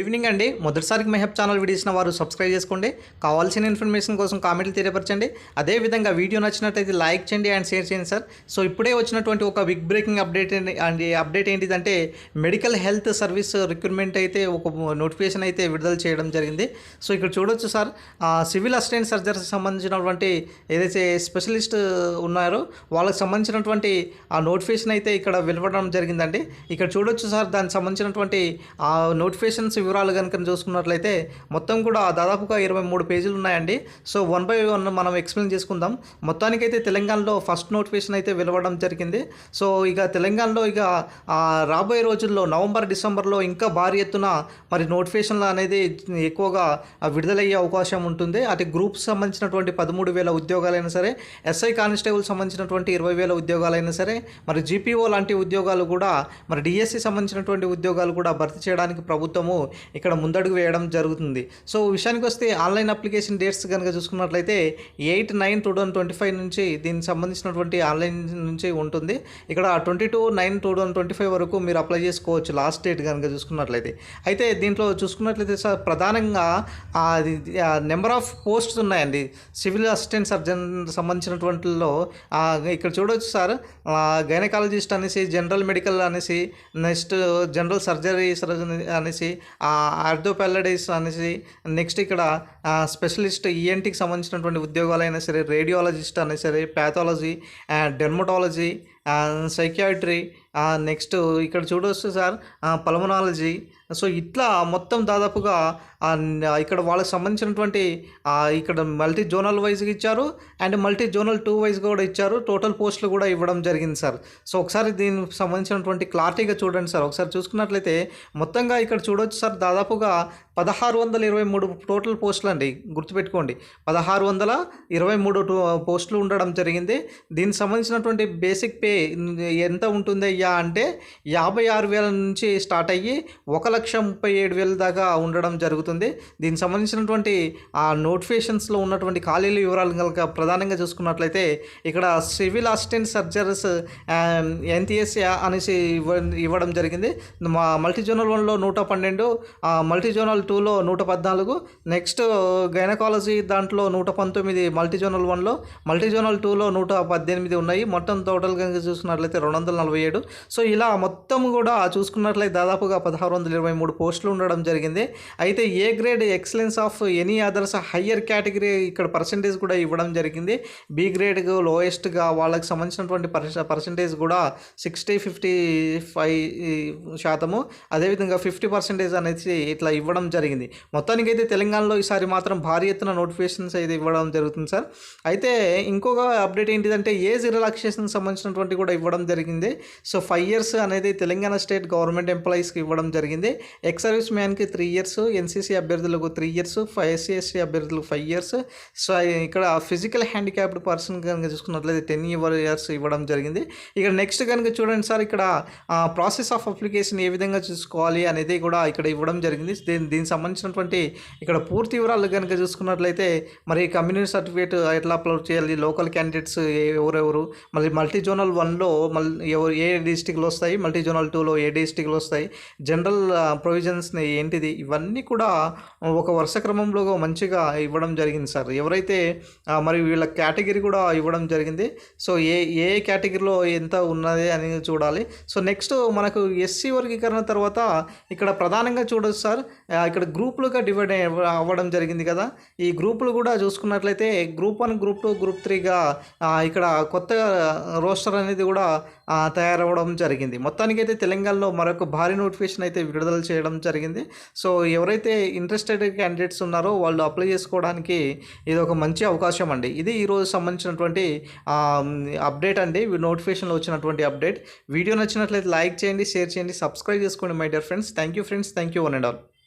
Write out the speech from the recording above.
Evening అండి. మొదటిసారికి Mehab channel వీడియోసిన వారు subscribe చేసుకోండి. కావాల్సిన ఇన్ఫర్మేషన్ కోసం కామెంట్లు తెలియపరచండి. అదేవిధంగా వీడియో నచ్చినట్టయితే లైక్ చేయండి అండ్ షేర్ చేయండి సార్. సో ఇప్పుడే వచ్చినటువంటి ఒక big breaking update and? Update ఏంటిదంటే మెడికల్ హెల్త్ సర్వీస్ రిక్రూట్మెంట్ అయితే ఒక నోటిఫికేషన్ అయితే విడుదల చేయడం జరిగింది. సో ఇక్కడ చూడొచ్చు సార్. సివిల్ అసిస్టెంట్ సర్జరీకి సంబంధించినటువంటి ఏదైతే స్పెషలిస్ట్ ఉన్నారో వాళ్ళకి సంబంధించినటువంటి ఆ నోటిఫికేషన్ అయితే ఇక్కడ వెలువడడం జరిగిందండి. ఇక్కడ చూడొచ్చు సార్ దానికి సంబంధించినటువంటి ఆ నోటిఫికేషన్స్ వివరాలు కనుక చూసుకున్నట్లయితే మొత్తం కూడా దాదాపుగా ఇరవై మూడు పేజీలు ఉన్నాయండి. సో వన్ బై వన్ మనం ఎక్స్ప్లెయిన్ చేసుకుందాం. మొత్తానికైతే తెలంగాణలో ఫస్ట్ నోటిఫికేషన్ అయితే వెలువడం జరిగింది. సో ఇక తెలంగాణలో ఇక రాబోయే రోజుల్లో నవంబర్ డిసెంబర్లో ఇంకా భారీ ఎత్తున మరి నోటిఫికేషన్లు అనేది ఎక్కువగా విడుదలయ్యే అవకాశం ఉంటుంది. అటు గ్రూప్స్ సంబంధించినటువంటి పదమూడు వేల ఉద్యోగాలైనా సరే ఎస్ఐ కానిస్టేబుల్ సంబంధించినటువంటి ఇరవై వేల ఉద్యోగాలైనా సరే మరి జీపీఓ లాంటి ఉద్యోగాలు కూడా మరి డిఎస్సి సంబంధించినటువంటి ఉద్యోగాలు కూడా భర్తీ చేయడానికి ప్రభుత్వము ఇక్కడ ముందడుగు వేయడం జరుగుతుంది. సో విషయానికి వస్తే ఆన్లైన్ అప్లికేషన్ డేట్స్ కనుక చూసుకున్నట్లయితే eight nine two thousand twenty five నుంచి దీనికి సంబంధించినటువంటి ఆన్లైన్ నుంచి ఉంటుంది. ఇక్కడ twenty two nine two thousand twenty five వరకు మీరు అప్లై చేసుకోవచ్చు లాస్ట్ డేట్ కనుక చూసుకున్నట్లయితే. అయితే దీంట్లో చూసుకున్నట్లయితే సార్ ప్రధానంగా నెంబర్ ఆఫ్ పోస్ట్స్ ఉన్నాయండి. సివిల్ అసిస్టెంట్ సర్జన్ సంబంధించినటువంటిలో ఇక్కడ చూడవచ్చు సార్. గైనకాలజిస్ట్ అనేసి జనరల్ మెడికల్ అనేసి నెక్స్ట్ జనరల్ సర్జరీ సర్జన్ అనేసి ఆర్థోపెల్లడైస్ అనేసి నెక్స్ట్ ఇక్కడ స్పెషలిస్ట్ ఈఎన్టీకి సంబంధించినటువంటి ఉద్యోగాలైనా సరే రేడియాలజిస్ట్ అయినా సరే ప్యాథాలజీ డెర్మటాలజీ సైకియాట్రీ నెక్స్ట్ ఇక్కడ చూడవచ్చు సార్ పల్మనాలజీ. సో ఇట్లా మొత్తం దాదాపుగా ఇక్కడ వాళ్ళకి సంబంధించినటువంటి ఇక్కడ మల్టీ జోనల్ వైజ్గా ఇచ్చారు అండ్ మల్టీ జోనల్ టూ వైజ్గా కూడా ఇచ్చారు టోటల్ పోస్టులు కూడా ఇవ్వడం జరిగింది సార్. సో ఒకసారి దీనికి సంబంధించినటువంటి క్లారిటీగా చూడండి సార్. ఒకసారి చూసుకున్నట్లయితే మొత్తంగా ఇక్కడ చూడవచ్చు సార్ దాదాపుగా పదహారు వందల ఇరవై మూడు టోటల్ పోస్టులు అండి గుర్తుపెట్టుకోండి. పదహారు వందల ఇరవై మూడు పోస్టులు ఉండడం జరిగింది. దీనికి సంబంధించినటువంటి బేసిక్ పే ఎంత ఉంటుంది అయ్యా అంటే యాభై ఆరు వేల నుంచి స్టార్ట్ అయ్యి ఒక లక్ష ముప్పై ఏడు వేల దాకా ఉండడం జరుగుతుంది. దీనికి సంబంధించినటువంటి ఆ నోటిఫికేషన్స్లో ఉన్నటువంటి ఖాళీల వివరాలు కనుక ప్రధానంగా చూసుకున్నట్లయితే ఇక్కడ సివిల్ అసిస్టెంట్ సర్జరీస్ ఎన్టీఎస్ అనేసి ఇవ్వ ఇవ్వడం జరిగింది. మా మల్టీ జోనల్ వన్లో నూట పన్నెండు మల్టీ జోనల్ టూలో నూట పద్నాలుగు నెక్స్ట్ గైనకాలజీ దాంట్లో నూట పంతొమ్మిది మల్టీ జోనల్ వన్లో మల్టీ జోనల్ టూలో నూట పద్దెనిమిది ఉన్నాయి. మొత్తం టోటల్ కనుక చూసుకున్నట్లయితే రెండు వందల నలభై ఏడు. సో ఇలా మొత్తం కూడా చూసుకున్నట్లయితే దాదాపుగా పదహారు వందల ఇరవై మూడు పోస్టులు ఉండడం జరిగింది. అయితే A grade excellence of any others higher category ఇక్కడ పర్సంటేజ్ కూడా ఇవ్వడం జరిగింది. బి గ్రేడ్ లోయెస్ట్గా వాళ్ళకి సంబంధించినటువంటి పర్సంటేజ్ కూడా సిక్స్టీ ఫిఫ్టీ ఫైవ్ శాతము. అదేవిధంగా ఫిఫ్టీ పర్సెంటేజ్ అనేది ఇట్లా ఇవ్వడం జరిగింది. మొత్తానికైతే తెలంగాణలో ఈసారి మాత్రం భారీ ఎత్తున నోటిఫికేషన్స్ అయితే ఇవ్వడం జరుగుతుంది సార్. అయితే ఇంకొక అప్డేట్ ఏంటిదంటే ఏజ్ రిలాక్సేషన్ సంబంధించినటువంటి కూడా ఇవ్వడం జరిగింది. సో ఫైవ్ ఇయర్స్ అనేది తెలంగాణ స్టేట్ గవర్నమెంట్ ఎంప్లాయీస్కి ఇవ్వడం జరిగింది. ఎక్స్ సర్వీస్ మ్యాన్కి త్రీ ఇయర్స్ ఎన్సీసీ అభ్యర్థులకు three years five SC SC అభ్యర్థులకు ఫైవ్ ఇయర్స్ సో ఇక్కడ ఫిజికల్ హ్యాండిక్యాప్డ్ పర్సన్ కనుక చూసుకున్నట్లయితే టెన్ ఇయర్స్ ఇవ్వడం జరిగింది. ఇక్కడ నెక్స్ట్ కనుక చూడండి సార్ ఇక్కడ ప్రాసెస్ ఆఫ్ అప్లికేషన్ ఏ విధంగా చూసుకోవాలి అనేది కూడా ఇక్కడ ఇవ్వడం జరిగింది. దీని దీనికి సంబంధించినటువంటి ఇక్కడ పూర్తి వివరాలు కనుక చూసుకున్నట్లయితే మరి కమ్యూనిటీ సర్టిఫికేట్ ఎట్లా అప్లోడ్ చేయాలి లోకల్ క్యాండిడేట్స్ ఎవరెవరు మళ్ళీ మల్టీ జోనల్ వన్లో మళ్ళీ ఎవరు ఏ డిస్టిక్లో వస్తాయి మల్టీ జోనల్ టూలో ఏ డిస్టిక్లో వస్తాయి జనరల్ ప్రొవిజన్స్ని ఏంటిది ఇవన్నీ కూడా ఒక వరుస క్రమంలో మంచిగా ఇవ్వడం జరిగింది సార్. ఎవరైతే మరి వీళ్ళ కేటగిరీ కూడా ఇవ్వడం జరిగింది. సో ఏ ఏ కేటగిరీలో ఎంత ఉన్నది అనేది చూడాలి. సో నెక్స్ట్ మనకు ఎస్సీ వర్గీకరణ తర్వాత ఇక్కడ ప్రధానంగా చూడొచ్చు సార్ ఇక్కడ గ్రూపులుగా డివైడ్ అవ్వడం జరిగింది కదా. ఈ గ్రూపులు కూడా చూసుకున్నట్లయితే group one group two group త్రీగా ఇక్కడ కొత్తగా రోస్టర్ అనేది కూడా తయారవ్వడం రావడం జరిగింది. మొత్తానికైతే తెలంగాణలో మరొక భారీ నోటిఫికేషన్ అయితే విడుదల చేయడం జరిగింది. సో ఎవరైతే ఇంట్రెస్టెడ్ క్యాండిడేట్స్ ఉన్నారో వాళ్ళు అప్లై చేసుకోవడానికి ఇది ఒక మంచి అవకాశం అండి. ఇది ఈరోజు సంబంధించినటువంటి అప్డేట్ అండి. నోటిఫికేషన్లో వచ్చినటువంటి అప్డేట్ వీడియో నచ్చినట్లయితే లైక్ చేయండి షేర్ చేయండి సబ్స్క్రైబ్ చేసుకోండి my dear friends thank you friends thank you one and all